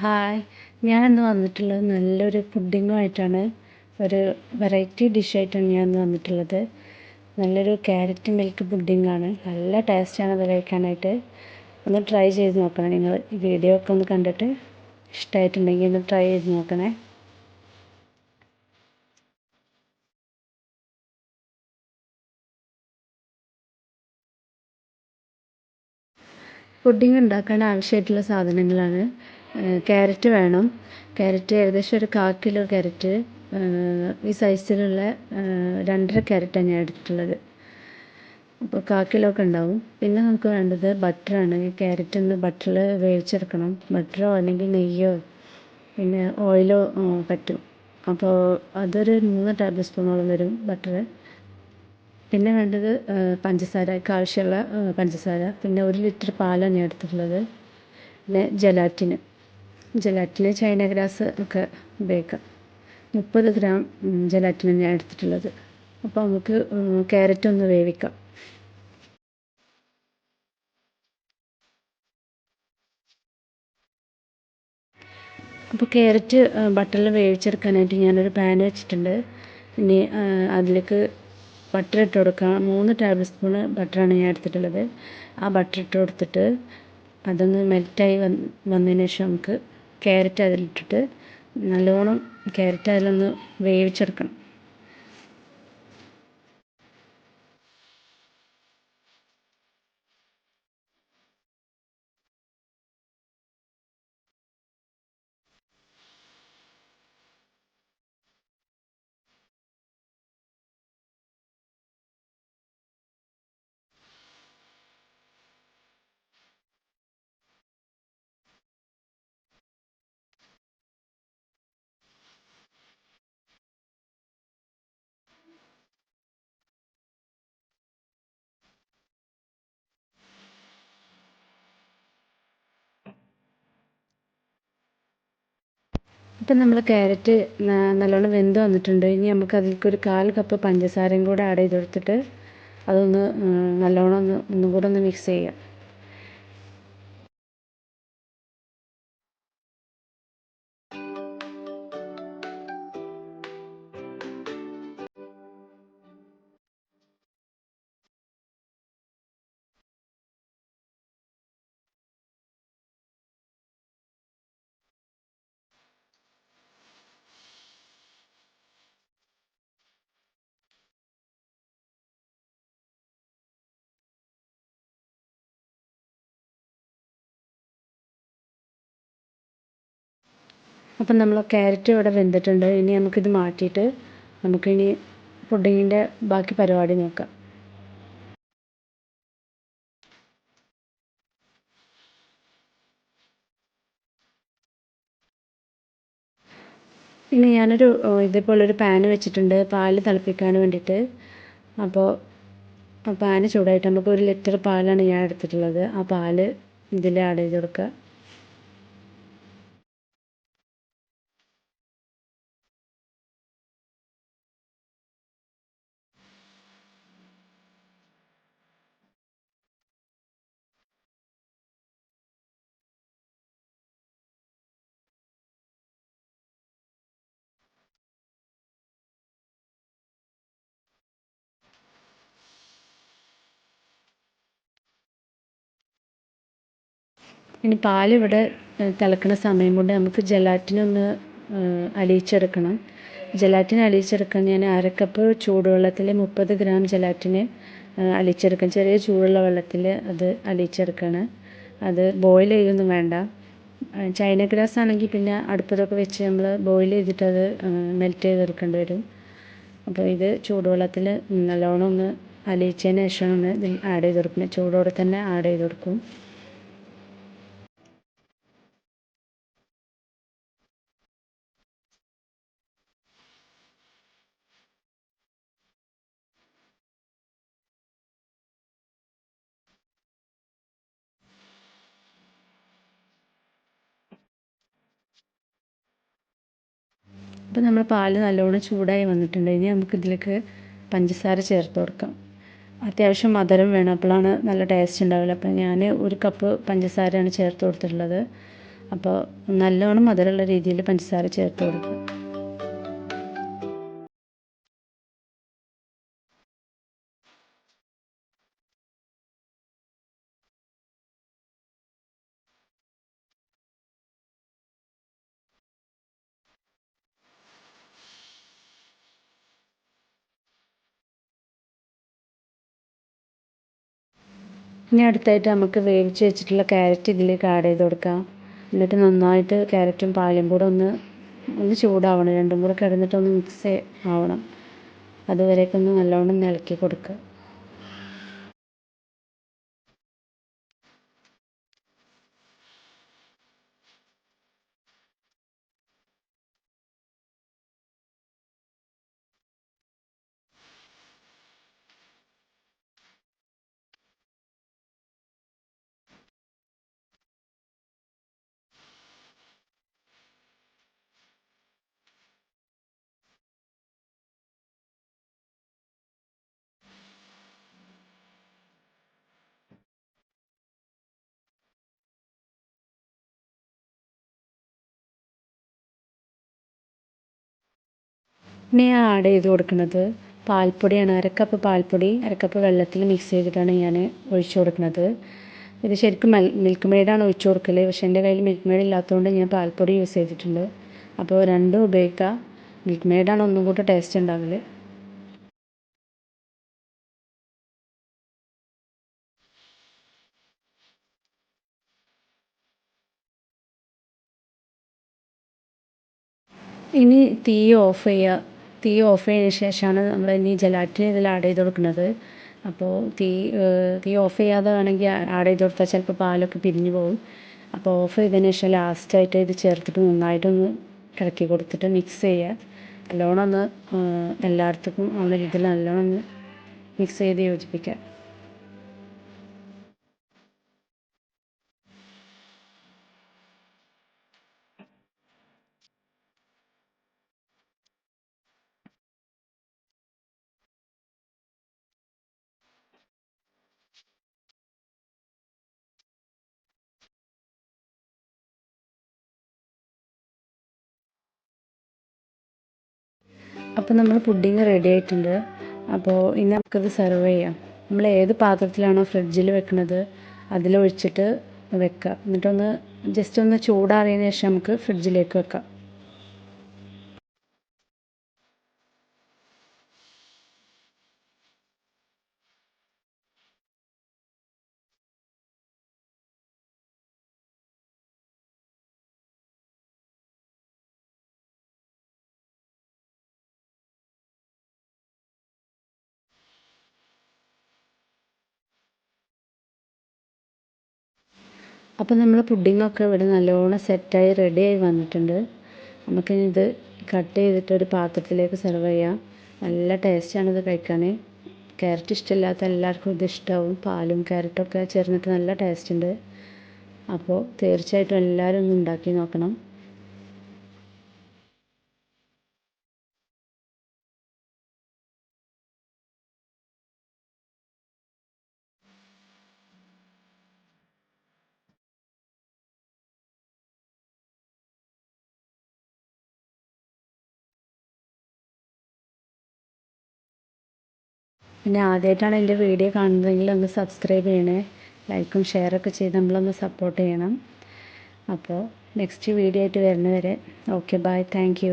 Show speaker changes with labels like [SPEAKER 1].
[SPEAKER 1] Hi. ഞാൻ ഇന്ന് വന്നിട്ടുള്ളത് നല്ലൊരു പുഡിങ്ങുമായിട്ടാണ് ഒരു വെറൈറ്റി ഡിഷായിട്ടാണ് ഞാൻ ഇന്ന് വന്നിട്ടുള്ളത്. നല്ലൊരു ക്യാരറ്റ് മിൽക്ക് പുഡിങ്ങാണ്. നല്ല ടേസ്റ്റാണ് അത് കഴിക്കാനായിട്ട്. ഒന്ന് ട്രൈ ചെയ്ത് നോക്കണം. നിങ്ങൾ ഈ വീഡിയോ ഒക്കെ ഒന്ന് കണ്ടിട്ട് ഇഷ്ടമായിട്ടുണ്ടെങ്കിൽ ഒന്ന് ട്രൈ ചെയ്ത് നോക്കണേ. പുഡിംഗ് ഉണ്ടാക്കാൻ ആവശ്യമായിട്ടുള്ള സാധനങ്ങളാണ്. ക്യാരറ്റ് വേണം. ക്യാരറ്റ് ഏകദേശം ഒരു കാൽ കിലോ ക്യാരറ്റ്. ഈ സൈസിലുള്ള രണ്ടര ക്യാരറ്റാണ് ഞാൻ എടുത്തിട്ടുള്ളത്. അപ്പോൾ കാൽ കിലോ ഒക്കെ ഉണ്ടാവും. പിന്നെ നമുക്ക് വേണ്ടത് ബട്ടറാണ് ഈ ക്യാരറ്റ് ഒന്ന് ബട്ടറിൽ വേവിച്ചെടുക്കണം. ബട്ടറോ അല്ലെങ്കിൽ നെയ്യോ പിന്നെ ഓയിലോ പറ്റും. അപ്പോൾ അതൊരു മൂന്ന് ടേബിൾ സ്പൂണോളം വരും ബട്ടർ പിന്നെ വേണ്ടത് പഞ്ചസാരയ്ക്ക് ആവശ്യമുള്ള പഞ്ചസാര. പിന്നെ ഒരു ലിറ്റർ പാലാണ് ഞാൻ എടുത്തിട്ടുള്ളത്. പിന്നെ ജലാറ്റിന് ജലാറ്റിന് ചൈന ഗ്രാസ് ഒക്കെ ഉപയോഗിക്കാം. മുപ്പത് ഗ്രാം ജലാറ്റിനാണ് ഞാൻ എടുത്തിട്ടുള്ളത്. അപ്പോൾ നമുക്ക് ക്യാരറ്റ് ഒന്ന് വേവിക്കാം. അപ്പോൾ ക്യാരറ്റ് ബട്ടറിൽ വേവിച്ചെടുക്കാനായിട്ട് ഞാനൊരു പാൻ വെച്ചിട്ടുണ്ട്. ഇനി അതിലേക്ക് ബട്ടർ ഇട്ട് കൊടുക്കാം. മൂന്ന് ടേബിൾ സ്പൂണ് ബട്ടറാണ് ഞാൻ എടുത്തിട്ടുള്ളത്. ആ ബട്ടർ ഇട്ട് കൊടുത്തിട്ട് അതൊന്ന് മെൽറ്റായി വന്ന് വന്നതിന് ശേഷം നമുക്ക് ക്യാരറ്റ് അതിലിട്ടിട്ട് നല്ലോണം ക്യാരറ്റ് അതിലൊന്ന് വേവിച്ചെടുക്കണം. ഇപ്പം നമ്മൾ ക്യാരറ്റ് നല്ലോണം വെന്ത് വന്നിട്ടുണ്ട്. ഇനി നമുക്ക് അതിലേക്ക് ഒരു കാൽ കപ്പ് പഞ്ചസാരയും കൂടെ ആഡ് ചെയ്ത് കൊടുത്തിട്ട് അതൊന്ന് നല്ലോണം ഒന്ന് ഒന്നും കൂടെ ഒന്ന് മിക്സ് ചെയ്യാം. അപ്പം നമ്മൾ ക്യാരറ്റ് ഇവിടെ വെന്തിട്ടുണ്ട്. ഇനി നമുക്കിത് മാറ്റിയിട്ട് നമുക്കിനി പുഡിങ്ങിന്റെ ബാക്കി പരിപാടി നോക്കാം. ഇനി ഞാനൊരു ഇതേപോലൊരു പാന് വെച്ചിട്ടുണ്ട്. പാൽ തിളപ്പിക്കാൻ വേണ്ടിയിട്ട്. അപ്പോൾ പാന് ചൂടായിട്ട് നമുക്ക് ഒരു ലിറ്റർ പാലാണ് ഞാൻ എടുത്തിട്ടുള്ളത്. ആ പാൽ ഇതിൽ ആഡ് ചെയ്ത് കൊടുക്കുക. ഇനി പാലിവിടെ തിളക്കണ സമയം കൊണ്ട് നമുക്ക് ജലാറ്റിനൊന്ന് അലിയിച്ചെടുക്കണം. ജലാറ്റിൻ അലിയിച്ചെടുക്കാൻ ഞാൻ അര കപ്പ് ചൂടുവെള്ളത്തിൽ മുപ്പത് ഗ്രാം ജലാറ്റിന് അലിയിച്ചെടുക്കണം. ചെറിയ ചൂടുള്ള വെള്ളത്തിൽ അത് അലിയിച്ചെടുക്കണം. അത് ബോയിൽ ചെയ്യൊന്നും വേണ്ട. ചൈന ഗ്രാസ് ആണെങ്കിൽ പിന്നെ അടുപ്പത്തൊക്കെ വെച്ച് നമ്മൾ ബോയിൽ ചെയ്തിട്ട് അത് മെൽറ്റ് ചെയ്തെടുക്കേണ്ടി വരും. അപ്പോൾ ഇത് ചൂടുവെള്ളത്തിൽ നല്ലോണം ഒന്ന് അലിയിച്ചതിന് ശേഷമാണ് ഇത് ആഡ് ചെയ്ത് ചൂടോടെ തന്നെ ആഡ് ചെയ്ത് കൊടുക്കും അപ്പോൾ നമ്മൾ പാൽ നല്ലോണം ചൂടായി വന്നിട്ടുണ്ട്. ഇനി നമുക്ക് ഇതിലേക്ക് പഞ്ചസാര ചേർത്ത് കൊടുക്കാം. അത്യാവശ്യം മധുരം വേണം. അപ്പോഴാണ് നല്ല ടേസ്റ്റ് ഉണ്ടാവില്ല അപ്പം ഞാൻ ഒരു കപ്പ് പഞ്ചസാരയാണ് ചേർത്ത് കൊടുത്തിട്ടുള്ളത്. അപ്പോൾ നല്ലോണം മധുരമുള്ള രീതിയിൽ പഞ്ചസാര ചേർത്ത് കൊടുക്കുക. ഇനി അടുത്തായിട്ട് നമുക്ക് വേവിച്ച് വെച്ചിട്ടുള്ള ക്യാരറ്റ് ഇതിലേക്ക് ആഡ് ചെയ്ത് കൊടുക്കാം. എന്നിട്ട് നന്നായിട്ട് ക്യാരറ്റും പാലും കൂടെ ഒന്ന് ഒന്ന് ചൂടാവണം. രണ്ടും കൂടെ കിടന്നിട്ട് ഒന്ന് മിക്സ് ആവണം. അതുവരേക്കൊന്ന് നല്ലോണം ഇളക്കി കൊടുക്കുക. ഇനി ഞാൻ ആഡ് ചെയ്ത് കൊടുക്കുന്നത്. പാൽപ്പൊടിയാണ് അരക്കപ്പ് പാൽപ്പൊടി കപ്പ് വെള്ളത്തിൽ മിക്സ് ചെയ്തിട്ടാണ് ഞാൻ ഒഴിച്ച് കൊടുക്കുന്നത്. ഇത് ശരിക്കും മിൽക്ക് മെയ്ഡാണ് ഒഴിച്ച് കൊടുക്കൽ പക്ഷേ എന്റെ കയ്യിൽ മിൽക്ക് മെയ്ഡ് ഇല്ലാത്തതുകൊണ്ട് ഞാൻ പാൽപ്പൊടി യൂസ് ചെയ്തിട്ടുണ്ട്. അപ്പോൾ രണ്ടും ഉപയോഗിക്കുക മിൽക്ക് മെയ്ഡാണ് ഒന്നും കൂടെ ടേസ്റ്റ് ഉണ്ടാകൽ ഇനി തീ ഓഫ് ചെയ്യുക തീ ഓഫ് ചെയ്തതിന് ശേഷമാണ് നമ്മൾ ഇനി ജലാറ്റിൻ ഇതിൽ ആഡ് ചെയ്ത് കൊടുക്കുന്നത്. അപ്പോൾ തീ തീ ഓഫ് ചെയ്യാതെ വേണമെങ്കിൽ ആഡ് ചെയ്ത് കൊടുത്താൽ ചിലപ്പോൾ പാലൊക്കെ പിരിഞ്ഞു പോകും. അപ്പോൾ ഓഫ് ചെയ്തതിന് ശേഷം ലാസ്റ്റായിട്ട് ഇത് ചേർത്തിട്ട് നന്നായിട്ട് ഒന്ന് ഇളക്കി കൊടുത്തിട്ട് മിക്സ് ചെയ്യുക. നല്ലോണം ഒന്ന് എല്ലായിടത്തേക്കും ഉള്ള രീതിയിൽ നല്ലോണം ഒന്ന് മിക്സ് ചെയ്ത് യോജിപ്പിക്കുക. അപ്പോൾ നമ്മൾ പുഡിങ് റെഡി ആയിട്ടുണ്ട്. അപ്പോൾ ഇനി നമുക്കത് സെർവ് ചെയ്യാം. നമ്മൾ ഏത് പാത്രത്തിലാണോ ഫ്രിഡ്ജിൽ വെക്കുന്നത് അതിലൊഴിച്ചിട്ട് വെക്കുക എന്നിട്ടൊന്ന് ജസ്റ്റ് ഒന്ന് ചൂടാറിയതിന് ശേഷം നമുക്ക് ഫ്രിഡ്ജിലേക്ക് വെക്കാം. അപ്പോൾ നമ്മൾ പുഡിങ്ങൊക്കെ ഇവിടെ നല്ലോണം സെറ്റായി റെഡിയായി വന്നിട്ടുണ്ട്. നമുക്കിനി ഇത് കട്ട് ചെയ്തിട്ട് ഒരു പാത്രത്തിലേക്ക് സെർവ് ചെയ്യാം. നല്ല ടേസ്റ്റാണ് ഇത് കഴിക്കാൻ. ക്യാരറ്റ് ഇഷ്ടമില്ലാത്ത എല്ലാവർക്കും ഇത് ഇഷ്ടമാവും പാലും ക്യാരറ്റൊക്കെ ചേർന്നിട്ട് നല്ല ടേസ്റ്റ് ഉണ്ട്. അപ്പോൾ തീർച്ചയായിട്ടും എല്ലാവരും ഒന്ന് ഉണ്ടാക്കി നോക്കണം. പിന്നെ ആദ്യമായിട്ടാണ് എന്റെ വീഡിയോ കാണുന്നതെങ്കിൽ ഒന്ന് സബ്സ്ക്രൈബ് ചെയ്യണേ. ലൈക്കും ഷെയറൊക്കെ ചെയ്ത് നമ്മളൊന്ന് സപ്പോർട്ട് ചെയ്യണം. അപ്പോൾ നെക്സ്റ്റ് വീഡിയോ ആയിട്ട് വരുന്നവരെ ഓക്കെ ബൈ താങ്ക്